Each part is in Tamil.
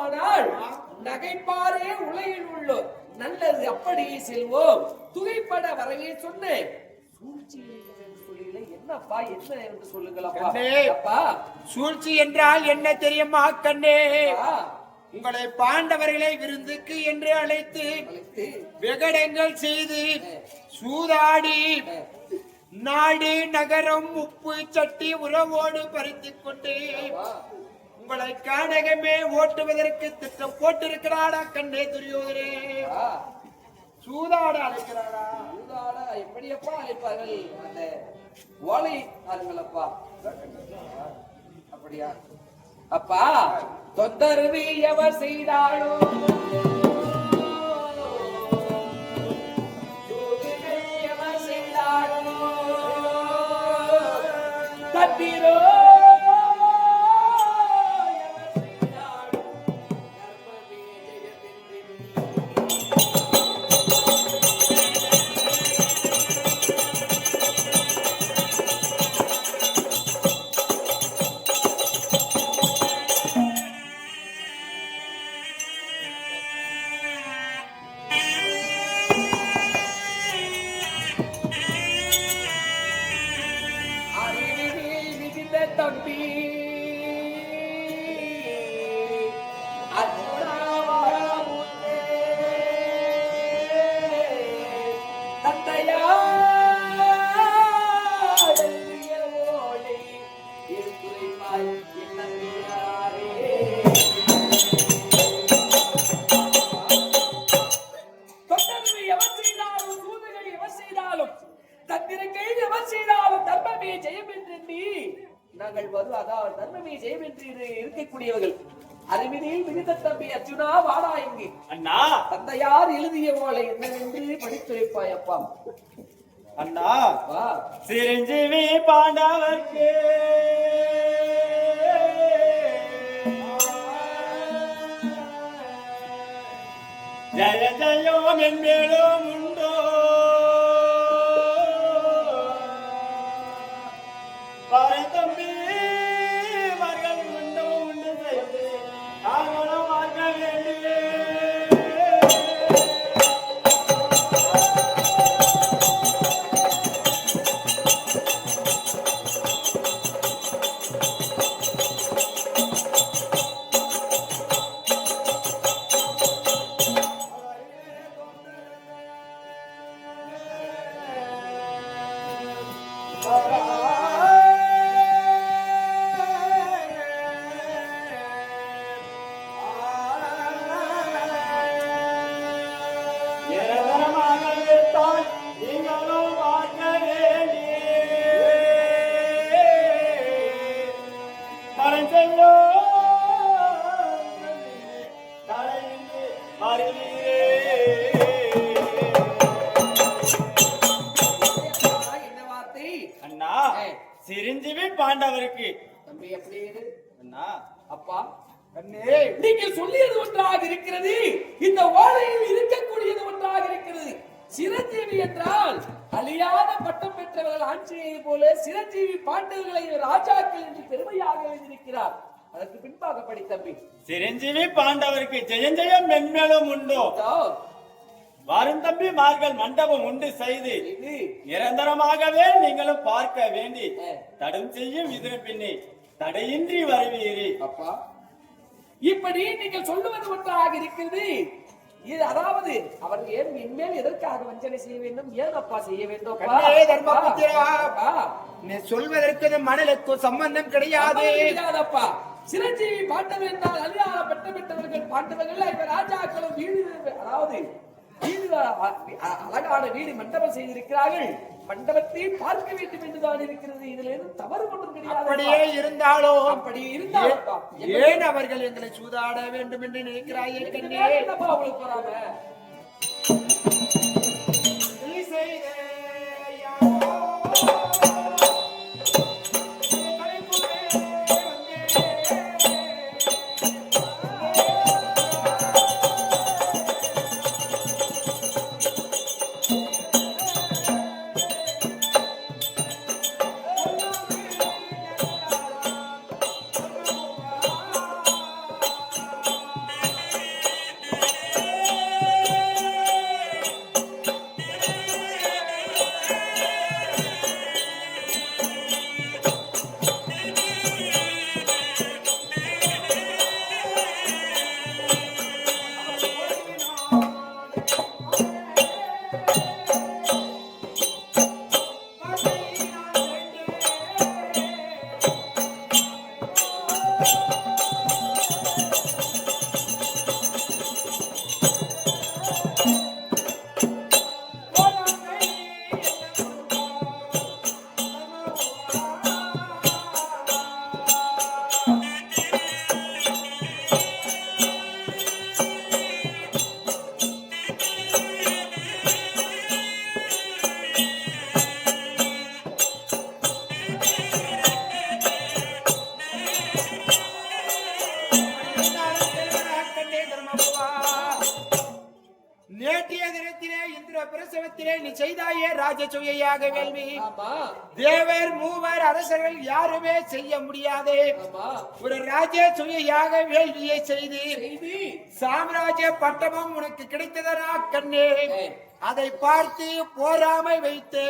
செல்வோமானால் நகைப்பாரே உலகில் உள்ளோம் நல்லது அப்படியே செல்வோம். துகைப்பட வரவே சொன்னேன். சூழ்ச்சி என்னப்பா என்ன என்று சொல்லுங்களப்பா. சூழ்ச்சி என்றால் என்ன தெரியுமா கண்ணே? அப்பா, உங்களை பாண்டவர்களை விருந்துக்கு என்று அழைத்து விகடங்கள் செய்து சூதாடி நாடு நகரம் உப்பு சட்டி உறவோடு பறித்துக் கொண்டு உங்களை கானகமே ஓட்டுவதற்கு திட்டம் போட்டிருக்கிறாரா கண்ணே துரியோதரே சூதாட அழைக்கிறாரா சூதாட எப்படியப்பா அழைப்பார்கள்? அந்த ஓலை ஆளுங்களப்பா. அப்படியா? அப்பா தொந்தரவு எவர் செய்தாலோ வா. சிரஞ்சீவி பாண்டவர்க்கு. ஜய ஜயம் என்பேலும் உண்டோ பாண்டவருக்கு தம்பி எப்படி இரு. அண்ணா அப்பா. கண்ணே நீங்கள் சொல்லியது ஒன்றாக இருக்கிறது. இந்த ஓலையில் இருக்கக்கூடியது ஒன்றாக இருக்கிறது. சிரஞ்சீவி என்றால் அழியாத பட்டம் பெற்றவர்கள் ஆட்சியை போல சிரஞ்சீவி பாண்டவர்களை ராஜாக்கள் என்று பெருமையாக எழுதியிருக்கிறார். அதற்கு பின்பாக படி தம்பி சிரஞ்சீவி பாண்டவருக்கு ஜெயம் ஜெயம் மென்மேலும் உண்டோ? இதோ, வரும் தம்பி மார்கள் மண்டபம் உண்டு செய்து. இது நிரந்தரமாகவே நீங்களும் பார்க்க வேண்டி. தடும் செய்யும் இதர பின்னே. தடையின்றி வருவீரே. அப்பா. இப்படி நீங்கள் சொல்லுவது ஒன்றாக இருக்கிறது. இது அதாவது அவர் ஏன் இனிமேல் எதற்காக வஞ்சனை செய்ய வேண்டும்? ஏன் அப்பா செய்ய வேண்டும் சொல்வதற்கு மணலுக்கு சம்பந்தம் கிடையாது. அப்பா, கிடையாதப்பா. சிரஞ்சீவி பாண்டவர் என்றால் அழியாத பட்டம் பெற்றவர்கள் பாண்டவர்கள் இப்ப ராஜாக்களும் வீடு அதாவது அழகான வீடு மண்டபம் செய்திருக்கிறார்கள். மண்டபத்தை பார்க்க வேண்டும் என்றுதான் இருக்கிறது. இதுல தவறு ஒன்றும் கிடையாது. அப்படியே இருந்தாலும் அப்படி இருந்தால் அப்பா, ஏ- ஏன் அவர்கள் எங்களை சூதாட வேண்டும் என்று நினைக்கிறாயே கண்ணே? ராஜசுவையாக வேள்வி. தேவர் மூவர் அரசர்கள் யாருமே செய்ய முடியாதே. ஒரு ராஜசுவையாக வேள்வியை செய்து சாம்ராஜ்ய பட்டமும் உனக்கு கிடைத்ததனா கண்ணே. அதை பார்த்து போராமை வைத்து.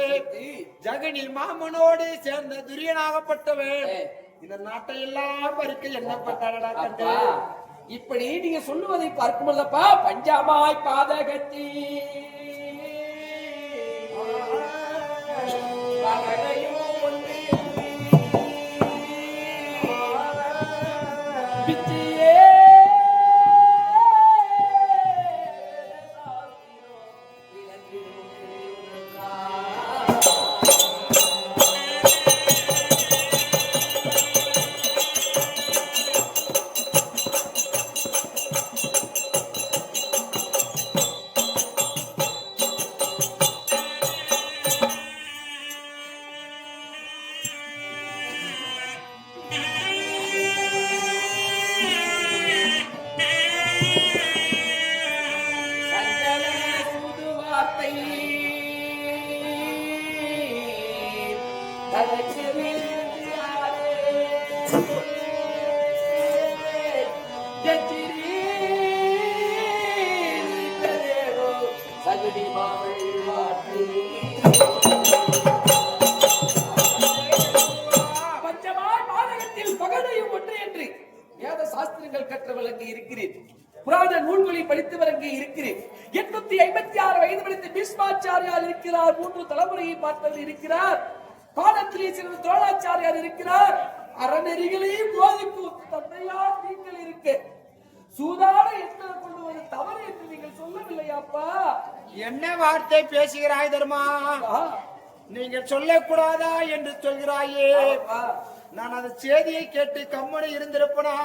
ஜெகனி மாமனோடு சேர்ந்த துரியனாகப்பட்டவன். இந்த நாட்டை எல்லாம் பறிக்க எண்ணப்பட்டாரடா அப்பா கண்ணே. இப்படி நீங்க சொல்லுவதை பார்க்கும்போதப்பா பஞ்சாமாய் பாதகத்தி. Bye-bye. இருக்கிறார். அறநெறிகளையும் போதிக்கும் தந்தையார் நீங்கள் இருக்க. சூதாட எத்தனை கொள்ளுவது தவறு என்று நீங்கள் சொல்லவில்லையாப்பா என்ன வார்த்தை பேசுகிறாய் தர்மா? நீங்கள் சொல்லக்கூடாதா என்று சொல்கிறாயே. நான் அந்த செய்தியை கேட்டு கம்மனை இருந்திருப்பனா?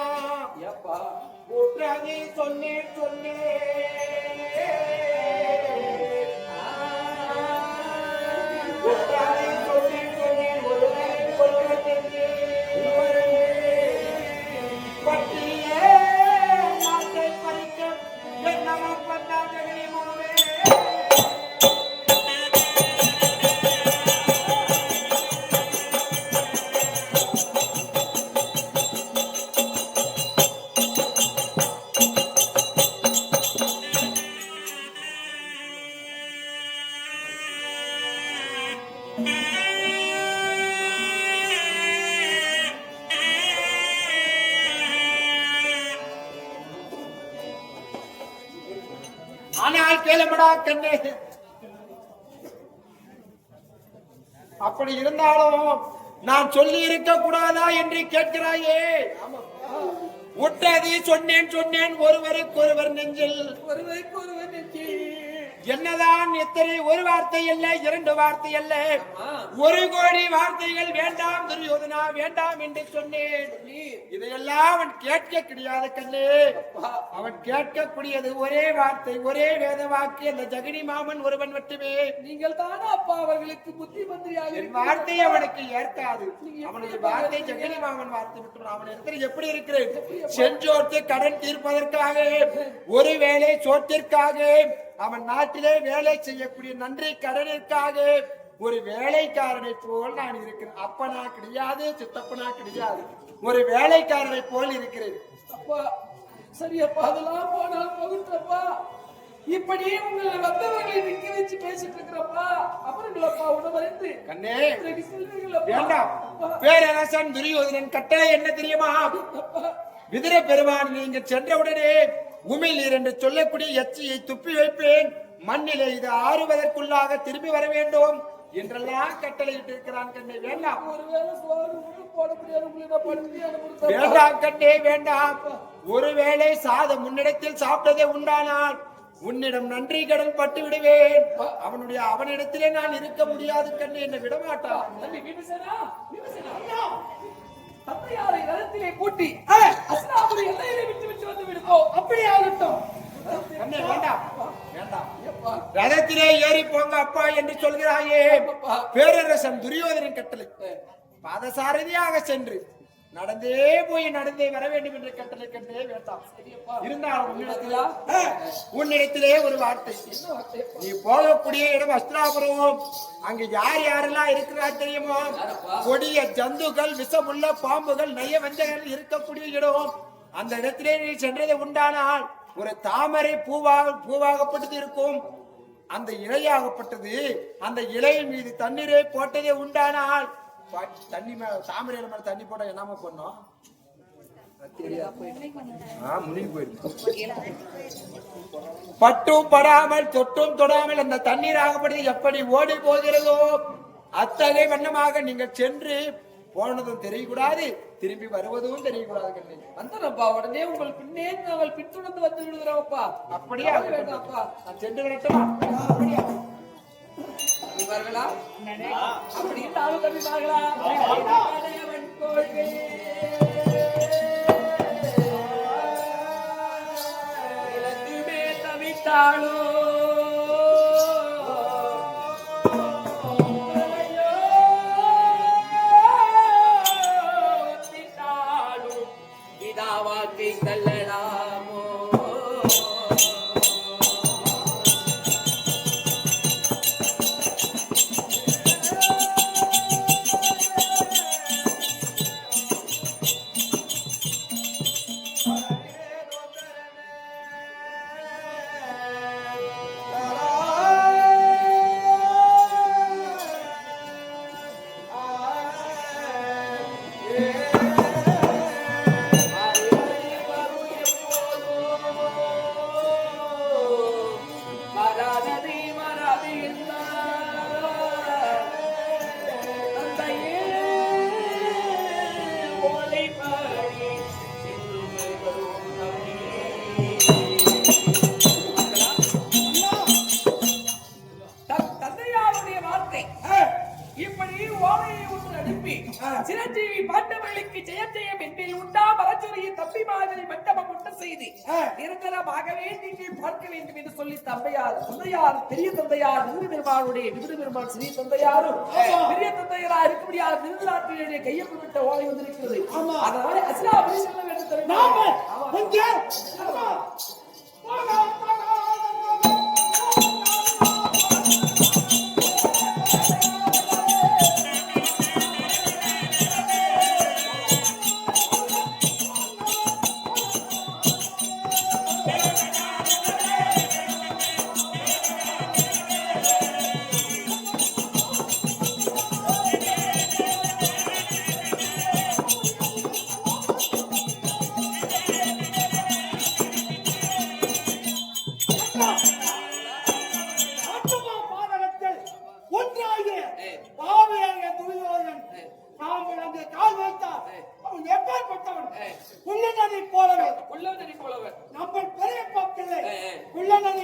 சொன்னேன் சொன்னேன். கேளுமடா கண்ணே. அப்படி இருந்தாலும் நான் சொல்லி இருக்க கூடாதா என்று கேட்கிறாயே. உட்டதி சொன்னேன் சொன்னேன் ஒருவருக்கு ஒருவர் நெஞ்சில். ஒருவருக்கு ஒருவர் நெஞ்சு என்னதான் எத்தனை ஒரு வார்த்தை அல்ல இரண்டு வார்த்தை அல்ல. ஒரு கோடி வார்த்தைகள் வேண்டாம் துரியோதனா வேண்டாம் என்று சொன்னேன். இதையெல்லாம் அவன் கேட்க கிடையாது கண்ணே. அவன் கேட்கக்கூடியது ஒரே வார்த்தை ஒரே வேத வாக்கு. அந்த ஜெகனி மாமன் ஒருவன் மட்டுமே. நீங்கள் தானே அப்பா அவர்களுக்கு புத்தி மந்திரியாக வார்த்தை அவனுக்கு ஏற்காது. அவனுடைய வார்த்தை ஜெகனி மாமன் வார்த்தை விட்டு அவன் இடத்துல எப்படி இருக்கிறேன்? செஞ்சோர்த்து கடன் தீர்ப்பதற்காக. ஒருவேளை சோற்றிற்காக. அவன் நாட்டிலே வேலை செய்யக்கூடிய நன்றி கடனிற்காக. ஒரு வேலைக்காரனை போல் நான் இருக்கிறேன். அப்பனா கிடையாது சித்தப்பனா கிடையாது. ஒரு வேலைக்காரனை போல் இருக்கிறேன். அப்பா சரி அப்பா அதெல்லாம் போனால் போகட்டப்பா இப்படி உங்களை வந்தவர்களை நிக்க வச்சு பேசிட்டு இருக்கிறப்பா அவர்களப்பா உணவறிந்து கண்ணே. வேண்டாம். பேரரசன் துரியோதனன் கட்டளை என்ன தெரியுமா? விதிர பெருமான் நீங்கள் சென்றவுடனே உமிழீர் என்று சொல்லக்கூடிய எச்சியை துப்பி வைப்பேன். மண்ணிலே இது ஆறுவதற்குள்ளாக திரும்பி வர வேண்டும். என்றெல்லாம் கட்டளையிட்டு இருக்கிறான் கண்ணே வேண்டாம். ஒருவேளை சோறு போட முடியாது வேண்டாம் கண்ணே வேண்டாம். ஒருவேளை சாதம் முன்னிடத்தில் சாப்பிட்டதே உண்டானால் உன்னிடம் நன்றி கடன் பட்டு விடுவேன். அவனுடைய அவனிடத்திலே நான் இருக்க முடியாது கண்ணே என்னை விடமாட்டான் தந்தையாரை எல்லையிலே விட்டு விட்டு வந்து விடுப்போம் அப்படியே ஆகட்டும் ரதத்திலே ஏறி போங்க அப்பா என்று சொல்கிறாயே. பேரரசன் துரியோதனின் கட்டளை. பாதசாரதியாக சென்று நடந்தே போய் நடந்தே வர வேண்டும் என்று கட்டளை கண்டே வேண்டாம். இருந்தாலும் உன்னிடத்திலே? உன்னிடத்திலே ஒரு வார்த்தை. நீ போகக்கூடிய இடம் அஸ்திராபுரம் அங்க யார் யாரெல்லாம் இருக்கிறா தெரியுமோ? கொடிய ஜந்துகள் விஷமுள்ள பாம்புகள் நய வஞ்சகர்கள் இருக்கக்கூடிய இடம். அந்த இடத்திலே நீ சென்றது உண்டானால் ஒரு தாமரை பூவாக பூவாகப்பட்டது இருக்கும். அந்த இலையாகப்பட்டது அந்த இலையின் மீது தண்ணீரை போட்டதே உண்டானால் தண்ணி மேல தாமரையில மேல தண்ணி போட்டா என்னமா பண்ணும்? பட்டும் படாமல் தொட்டும் தொடாமல் அந்த தண்ணீர் ஆகப்பட்டது எப்படி ஓடி போகிறதோ அத்தகைய வண்ணமாக நீங்கள் சென்று போனதும் தெரியக்கூடாது திரும்பி வருவதும் தெரியக்கூடாது கண்ணே வந்தனப்பா உடனே உங்கள் பின்னே நாங்கள் பின்தொடர்ந்து வந்து விடுகிறோம்ப்பா அப்படியே? கவலை வேண்டாம்ப்பா. நான் சென்று விடட்டுமா? அப்படியா இவர்களா அப்படி நானும் தம்பிமார்களா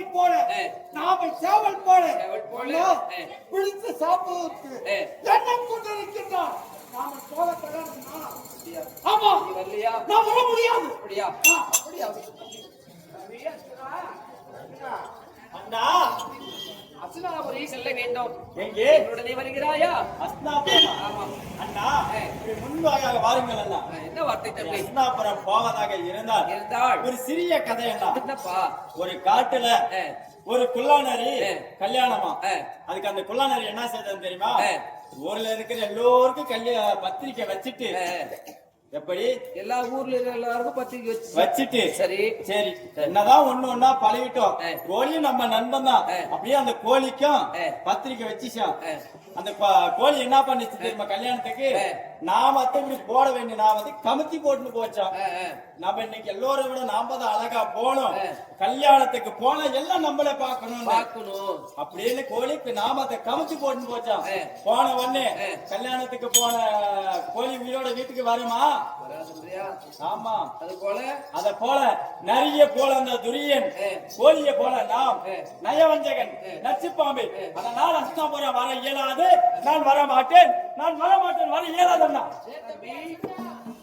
குள்ளநதி போல. நாம சேவல் போல. சேவல். பிடித்து சாப்பிடுவதற்கு ஏ. எண்ணம் கொண்டிருக்கின்றான் நாம போல ஆமா. நான் வர முடியாது. அப்படியா? ஆ. அப்படியா? அண்ணா அசுனாபுரி செல்ல வேண்டும் எங்கே? என்னுடனே வருகிறாயா? அஸ்னாபுரம்? ஆமா அண்ணா முன்பாக வாருங்கள் அண்ணா என்ன வார்த்தை தம்பி? அஸ்னாபுரம் போவதாக இருந்தால் இருந்தால் ஒரு சிறிய கதை அண்ணா என்னப்பா? ஒரு காட்டுல ஒரு குள்ளாநரி ஏ. கல்யாணமா. அதுக்கு அந்த குள்ளாநரி என்ன செய்தது தெரியுமா. ஊர்ல இருக்கிற எல்லோருக்கும் கல்யா பத்திரிக்கை வச்சுட்டு எப்படி எல்லா ஊர்ல இருக்கிற எல்லாருக்கும் பத்திரிக்கை வச்சு வச்சுட்டு சரி சரி என்னதான் ஒண்ணு ஒண்ணா பழகிட்டோம். கோழியும் நம்ம நண்பன் தான். அப்படியே அந்த கோழிக்கும். பத்திரிக்கை வச்சுச்சான் ஏ. அந்த கோழி என்ன பண்ணிச்சு தெரியுமா கல்யாணத்துக்கு மத்த இப்படி போட வேண்டிய நான் வந்து கமுத்தி போட்டுன்னு ஏ, நம்ம இன்னைக்கு எல்லோரை விட நாம தான் அழகா போனோம். கல்யாணத்துக்கு போன எல்லாம் நம்மள பாக்கணும் பார்க்கணும் அப்படின்னு கோழிக்கு நாமத்தை கமுத்தி போட்டுன்னு போச்சான் ஏ. போன உடனே. கல்யாணத்துக்கு போன கோழி உயிரோட வீட்டுக்கு வருமா? ஆமா. அது போல அத போல நிறைய போல அந்த துரியன். கோழிய போல நாம். நயவஞ்சகன். நச்சுப்பாம்பு. அதனால் அஸ்தாபுரம் வர இயலாது. நான் வர மாட்டேன். நான் வர மாட்டேன். வர இயலாதண்ணா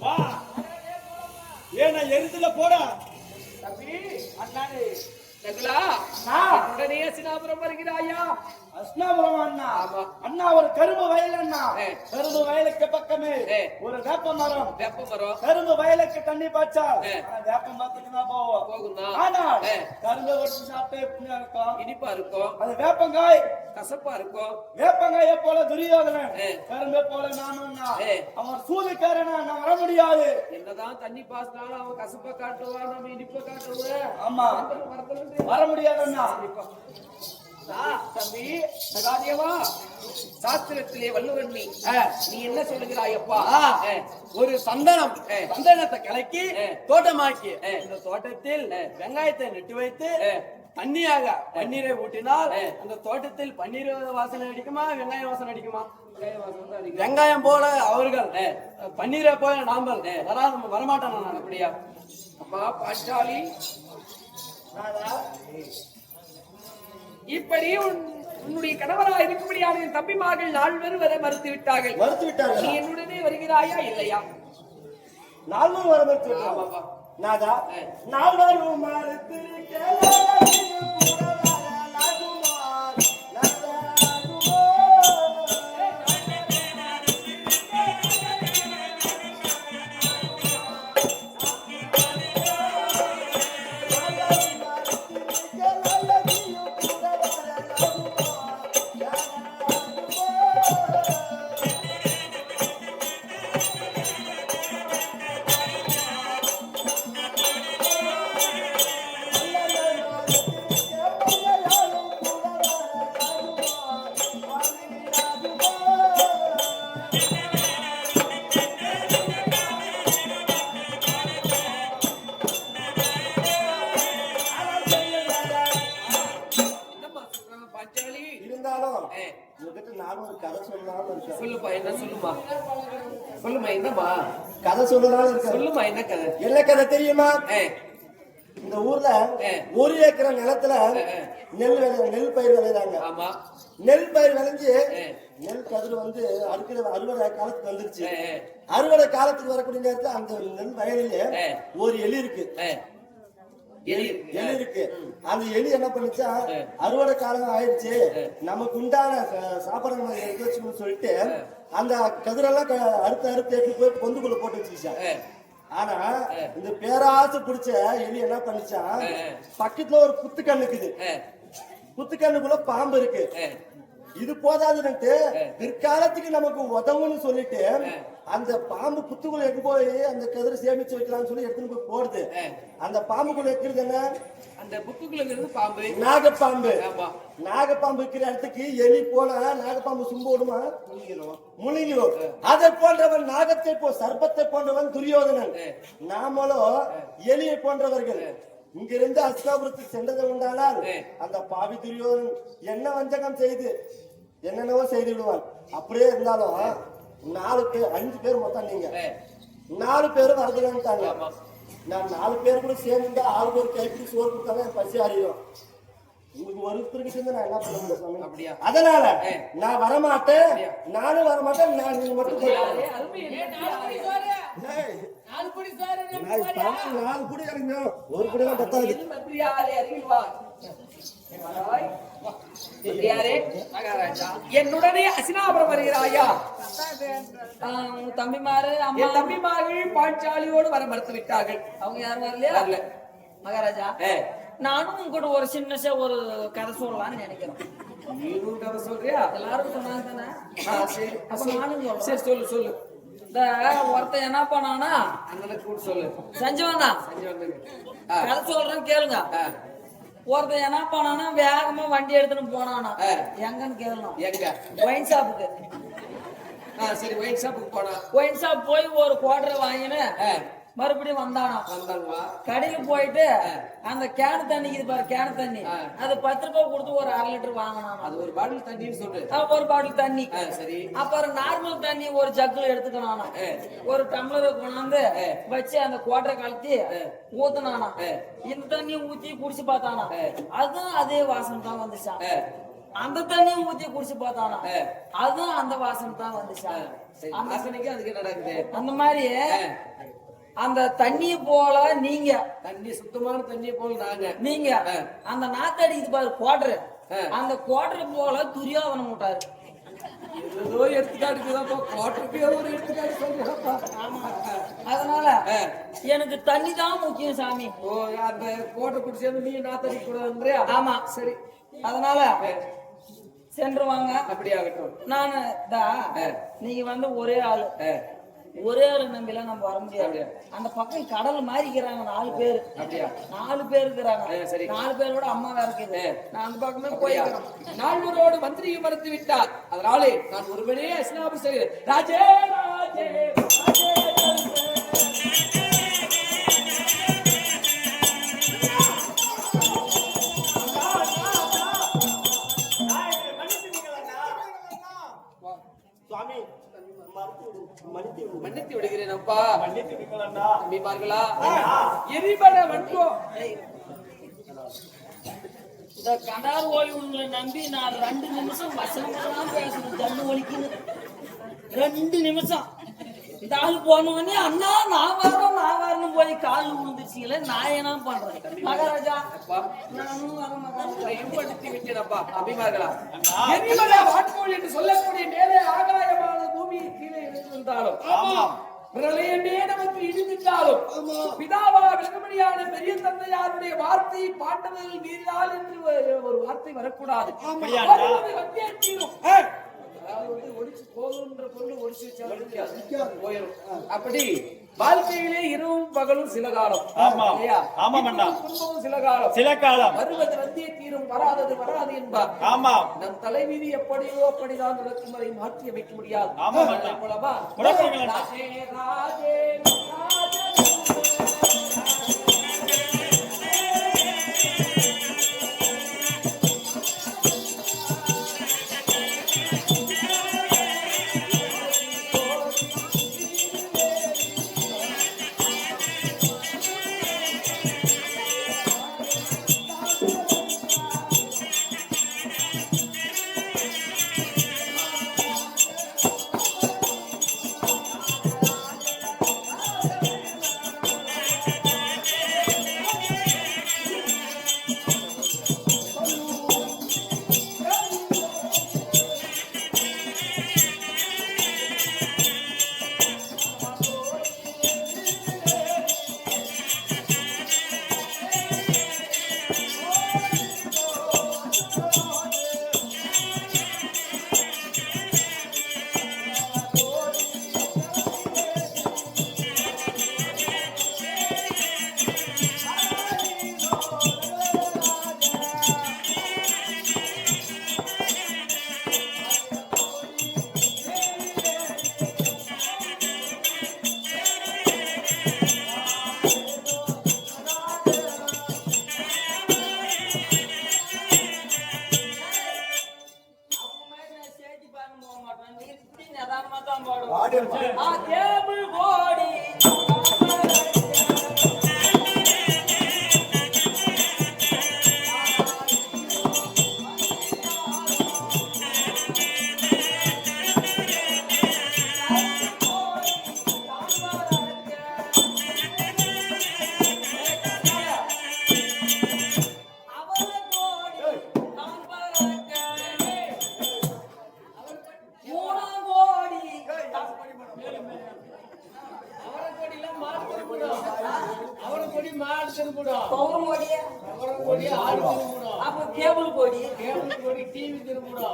வா. ஏன்னா எரிதுல போடா. தம்பி அண்ணாரு நகுலா, அண்ணா. உடனே சினாபுரம் வருகிறாயா? அஸ்னாபுரம் அண்ணா. அண்ணா ஒரு கரும்பு வயல் அண்ணா. கரும்பு வயலுக்கு பக்கமே. ஒரு வேப்ப மரம். வெப்ப மரம். கரும்பு வயலுக்கு தண்ணி. ஆனா வேப்ப மரத்துக்கு தான் போவோம். போகும்னா ஆனால் ஏ. கரும்பு வெட்டி சாப்பிட்டே எப்படியா இருக்கும்? இனிப்பா இருக்கும். அது வேப்பங்காய். கசப்பா இருக்கும். வேப்பங்காய போல துரியோதனன். கரும்பே போல நானும்னா. அவன் சூதுக்காரனா நான் வர முடியாது. என்னதான் தண்ணி அவன் கசப்ப காட்டுவான் நம்ம இனிப்ப காட்டுவோம் ஆமா. வர முடியாதுன்னா தம்பி சகாதேவா சாஸ்திரத்திலே வள்ளுவன் நீ. என்ன சொல்லுகிறாய் அப்பா? ஒரு சந்தனம் சந்தனத்தை கலக்கி தோட்டமாக்கி. இந்த தோட்டத்தில் வெங்காயத்தை நட்டு வைத்து தண்ணியாக பன்னீரை ஊட்டினால் அந்த தோட்டத்தில் பன்னீர் வாசனை அடிக்குமா வெங்காய வாசனை அடிக்குமா? வெங்காயம் போல அவர்கள் பன்னீரை போல நாமல் நம்ம வரமாட்டான் நான் அப்படியா? அப்பா பாஞ்சாலி இப்படி உன் உன்னுடைய கணவராக இருக்கும்படியான என் தம்பிமார்கள் நால்வர் வரை மறுத்து விட்டார்கள் மறுத்து விட்டார்கள் நீ என்னுடனே வருகிறாயா இல்லையா நால்வர் வர மறுத்து ஆமாப்பா. நாதா ஏ. நால்வரும் மறுத்து நெல் விளை நெல் பயிர் விளையிறாங்க. ஆமா. நெல் பயிர் விளைஞ்சு ஏ. நெல் கதிர் வந்து அறுக்கிற அறுவடை காலத்துக்கு வந்துருச்சு. ஏ, ஏ. அறுவடை காலத்துக்கு வரக்கூடிய நேரத்துல அந்த நெல் வயலிலே ஏ. ஒரு எலி இருக்கு. எலி. இருக்கு. அந்த எலி என்ன பண்ணுச்சா. அறுவடை காலம் ஆயிடுச்சு. நமக்கு உண்டான சாப்பாடு நம்ம எடுத்து வச்சுக்கணும்னு சொல்லிட்டு அந்த கதிரெல்லாம் அறுத்து அறுத்து எடுத்து போய் பொந்துக்குள்ள போட்டு வச்சுக்கிச்சா ஏ, ஆனா இந்த பேராசை பிடிச்ச எலி என்ன பண்ணுச்சான். பக்கத்துல ஒரு புத்து கண்ணுக்குது. ஏ, புத்து கண்ணுக்குள்ள பாம்பு இருக்கு. இது போதாதுன்னுட்டு பிற்காலத்துக்கு நமக்கு உதவுன்னு சொல்லிட்டு அந்த பாம்பு புத்துக்குள்ள எடுத்து போய் அந்த கதிரை சேமிச்சு வைக்கலாம்னு சொல்லி எடுத்துன்னு போய் போடுது. அந்த பாம்புக்குள்ள இருக்கிறது என்ன? அந்த புத்துக்குள்ள பாம்பு. நாகப்பாம்பு. நாகப்பாம்பு இருக்கிற இடத்துக்கு எலி போனா நாகப்பாம்பு சும்பு விடுமா. முழுங்கிடும் அதை போன்றவன் நாகத்தை போ சர்ப்பத்தை போன்றவன் துரியோதனன். ஏ. நாமளும் எலியை போன்றவர்கள். இங்கிருந்து அஸ்தாபுரத்துக்கு சென்றது உண்டானால். அந்த பாவி துரியோதனன் என்ன வஞ்சகம் செய்து என்னென்னவோ செய்து விடுவான் அப்படியே இருந்தாலும் நாலு பேர் அஞ்சு பேர் மொத்தம் நீங்க நாலு பேரும் வரதுலன்ட்டாங்க. நான் நாலு பேர் கூட சேர்ந்து ஆளுக்கு ஒரு கைப்பிடி சோறு கொடுத்தாங்க பசி அறியும் உங்களுக்கு ஒருத்தருக்கு சேர்ந்து நான் என்ன பண்ண முடியும்? அதனால. நான் வரமாட்டேன்? நானும் வரமாட்டேன் நான் நீங்க மட்டும் நாலு குடி சாரு, நாலு குடி ஒரு குடி தான் பத்தாது. என்னுடனே அசினாபுரம் வருகிறாயா? உங்க தம்பிமாரு அம்மா. தம்பிமார்கள் பாஞ்சாலியோடு வர மறுத்து விட்டார்கள் அவங்க யாரும் வரலையா? வரல. மகாராஜா நானும் உங்க கூட ஒரு சின்ன ஒரு கதை சொல்லலாம்னு நினைக்கிறேன். நீயும் கதை சொல்றியா? எல்லாரும் சொன்னாங்க தானே சரி. நானும். சரி சொல்லு சொல்லு. இந்த ஒருத்தன் என்ன பண்ணானா செஞ்சவன் தான் கதை சொல்றேன் கேளுங்க. ஒருத்தன் என்ன பண்ணானா வேகமா வண்டி எடுத்துன்னு போனானா. எங்கன்னு கேளுங்க. எங்க? ஒயின் ஷாப்புக்கு ஆ சரி ஒயின் ஷாப்புக்கு போனா. ஒயின் ஷாப் போய் ஒரு குவார்டர் வாங்கின்னு. ஆ, மறுபடியும் வந்தானா கடையில போயிட்டு அந்த கேனு தண்ணி இது பாரு கேனு தண்ணி. அது பத்து ரூபாய் கொடுத்து ஒரு அரை லிட்டர் வாங்கினான் அது ஒரு பாட்டில் தண்ணின்னு சொல்லு. ஒரு பாட்டில் தண்ணி. சரி. அப்புறம் நார்மல் தண்ணி ஒரு ஜக்குல எடுத்துக்கணும். ஒரு டம்ளரை கொண்டாந்து. வச்சு அந்த குவாட்டரை கழட்டி ஊத்துனானா. இந்த தண்ணி ஊத்தி குடிச்சு பார்த்தானா. அதுவும் அதே வாசனை தான் வந்துச்சான் அந்த தண்ணியும் ஊத்தி குடிச்சு பார்த்தானா. அதுவும் அந்த வாசனை தான் வந்துச்சான் அந்த மாதிரி அந்த தண்ணிய போல நீங்க தண்ணி சுத்தமான தண்ணியை போல நாங்க. நீங்க அந்த நாத்தடிக்குது பாரு குவாட்டரு அந்த குவாட்டரு போல துரியோதனம் விட்டாரு ஏதோ எடுத்துக்காட்டுக்குதாப்பா குவாட்டருக்கு ஏதோ ஒரு எடுத்துக்காட்டு சொல்றப்பா அதனால எனக்கு தண்ணி தான் முக்கியம் சாமி. ஓ அந்த கோட்டை குடிச்சது நீ நாத்தடி கூடாதுன்றியா ஆமா. சரி. அதனால சென்று வாங்க அப்படி ஆகட்டும் நானு நீங்க வந்து ஒரே ஆளு. ஒரே ஆளு நம்பிலாம் நம்ம வர முடியாது. அந்த பக்கம் கடல் மாதிரி இருக்கிறாங்க நாலு பேர். அப்படியா? நாலு பேர் இருக்கிறாங்க. நாலு பேரோட அம்மா வேற இருக்குது. நான் அந்த பக்கமே போயிருக்கிறேன். நால்வரோடு மந்திரியை மறுத்து விட்டார் அதனாலே நான் ஒருவனே அஸ்னாபு செய்கிறேன் ராஜே ராஜே ராஜே. நம்பிப்பார்களா எரிபட வன்கோ இந்த கடார் ஓய்வுங்களை நம்பி நான் ரெண்டு நிமிஷம் வசனமெல்லாம் பேசுறேன். தண்ணு ஒலிக்குது ரெண்டு நிமிஷம். இந்த ஆளு போன உடனே அண்ணா நான் வரணும் நான் வரணும். போய் கால் விழுந்துச்சுங்களே நான் என்ன பண்றேன் மகாராஜா பயன்படுத்தி விட்டேன் அப்பா நம்பிப்பார்களா எரிபட வான்கோள் என்று சொல்லக்கூடிய மேலே ஆகாயமான பூமியை கீழே இழுந்திருந்தாலும் பிரளயமே நமக்கு இடிந்துட்டாலும் பிதாவா விளக்கமணியான பெரிய தந்தையாருடைய வார்த்தை பாண்டவர்கள் மீறினால் என்று ஒரு- வார்த்தை வரக்கூடாது. அதாவது ஒடிச்சு போகுன்ற பொருள் ஒடிச்சு வச்சா. போயிரும். அப்படி வாழ்க்கையிலே இரவும் பகலும் சில காலம்? ஆமாம். அண்ணா. இன்பமும் துன்பமும் சில காலம். சில காலம். வருவது வந்தே தீரும் வராதது வராது என்பார். ஆமாம். நம் தலைவிதி எப்படியோ அப்படிதான் நடக்கும் அதை மாற்றி அமைக்க முடியாது அண்ணா. ராஜே, ராஜே, ராஜே.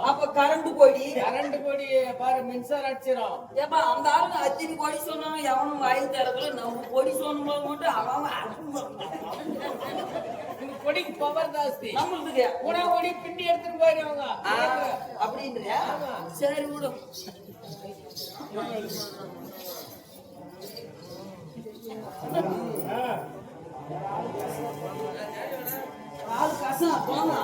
அப்ப கரண்ட் கோடி கரண்ட் கோடி பாரு மின்சாரம் அடிச்சிடும். ஏப்பா அந்த ஆளு அத்தனை கோடி சொன்னாங்க. எவனும் வாயில் தரக்குள்ள நம்ம கோடி சொன்னோம் மட்டும் அவன் கொடிக்கு பவர் ஜாஸ்தி. நம்மளுக்கு. கூட கொடி பின்னி எடுத்துட்டு போயிடுவாங்க அப்படின்றியா? சரி விடு. ஆள் கசம் போனா